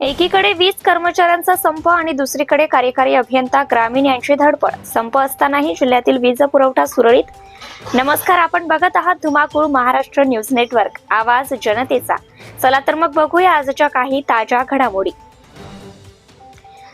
एकीकडे वीज कर्मचाऱ्यांचा संप आणि दुसरीकडे कार्यकारी अभियंता ग्रामीण यांची धडपड. संप असतानाही जिल्ह्यातील वीज पुरवठा सुरळीत. नमस्कार आपण बघत आहात धुमाकूळ महाराष्ट्र न्यूज नेटवर्क. आवाज जनतेचा. चला तर मग बघूया आजच्या काही ताज्या घडामोडी.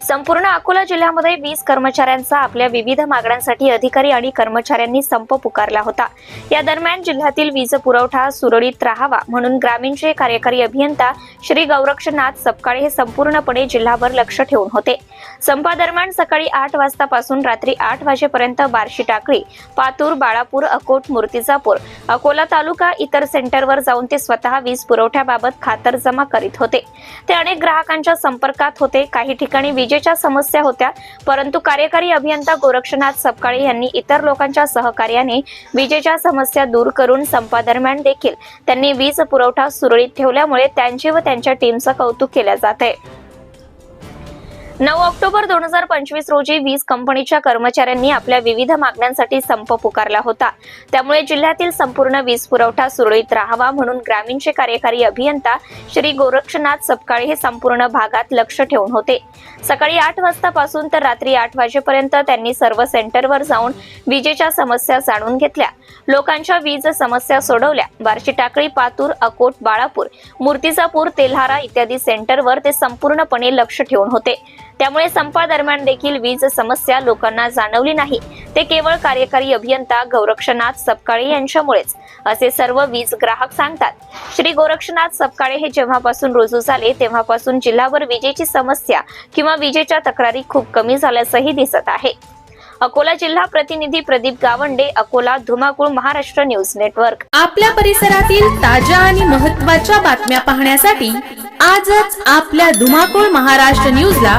संपूर्ण अकोला जिल्ह्यामध्ये वीज कर्मचाऱ्यांचा आपल्या विविध मागण्यांसाठी अधिकारी आणि कर्मचाऱ्यांनी संप पुकारला होता. या दरम्यान जिल्ह्यातील वीज पुरवठा सुरळीत राहावा म्हणून ग्रामीणचे कार्यकारी अभियंता श्री गौरक्षनाथ सपकाळे हे संपूर्णपणे जिल्हाभर लक्ष ठेवून होते. संपादरम्यान सकाळी आठ वाजतापासून रात्री आठ वाजेपर्यंत बार्शी टाकळी पातूर बाळापूर अकोट मूर्तिजापूर अकोला तालुका इतर सेंटरवर जाऊन ते स्वतः वीज पुरवठ्याबाबत खातरजमा करीत होते. ते अनेक ग्राहकांच्या संपर्कात होते. काही ठिकाणी विजेच्या समस्या होत्या. परंतु कार्यकारी अभियंता गोरक्षनाथ सपकाळे यांनी इतर लोकांच्या सहकार्याने विजेच्या समस्या दूर करून संपादरम्यान देखील त्यांनी वीज पुरवठा सुरळीत ठेवल्यामुळे त्यांचे व त्यांच्या टीमचं कौतुक केलं जात आहे. नऊ ऑक्टोबर दोन हजार पंचवीस रोजी वीज कंपनीच्या कर्मचाऱ्यांनी आपल्या विविध मागण्यांसाठी संप पुकारला होता. त्यामुळे जिल्ह्यातील संपूर्ण वीज पुरवठा सुरळीत राहावा म्हणून ग्रामीणचे कार्यकारी अभियंता श्री गोरक्षनाथ सपकाळे हे संपूर्ण भागात लक्ष ठेवून होते. सकाळी आठ वाजतापासून तर रात्री आठ वाजेपर्यंत त्यांनी सर्व सेंटरवर जाऊन विजेच्या समस्या जाणून घेतल्या. लोकांच्या वीज समस्या सोडवल्या. बार्शी टाकळी पातूर अकोट बाळापूर मूर्तिजापूर तेल्हारा इत्यादी सेंटरवर ते संपूर्णपणे लक्ष ठेवून होते. त्यामुळे संपादरम्यान देखील वीज समस्या लोकांना जाणवली नाही. ते केवळ कार्यकारी अभियंता गौरक्षनाथ सपकाळे यांच्यामुळेच असे सर्व वीज ग्राहक सांगतात. श्री गोरक्षनाथ सपकाळे हे जेव्हापासून रुजू झाले तेव्हापासून जिल्हाभर विजेची समस्या किंवा विजेच्या तक्रारी खूप कमी झाल्याचंही दिसत आहे. अकोला जिल्हा प्रतिनिधी प्रदीप गावंडे अकोला धुमाकूळ महाराष्ट्र न्यूज नेटवर्क. आपल्या परिसरातील ताज्या आणि महत्त्वाच्या बातम्या पाहण्यासाठी आजच आपल्या धुमाकूळ महाराष्ट्र न्यूजला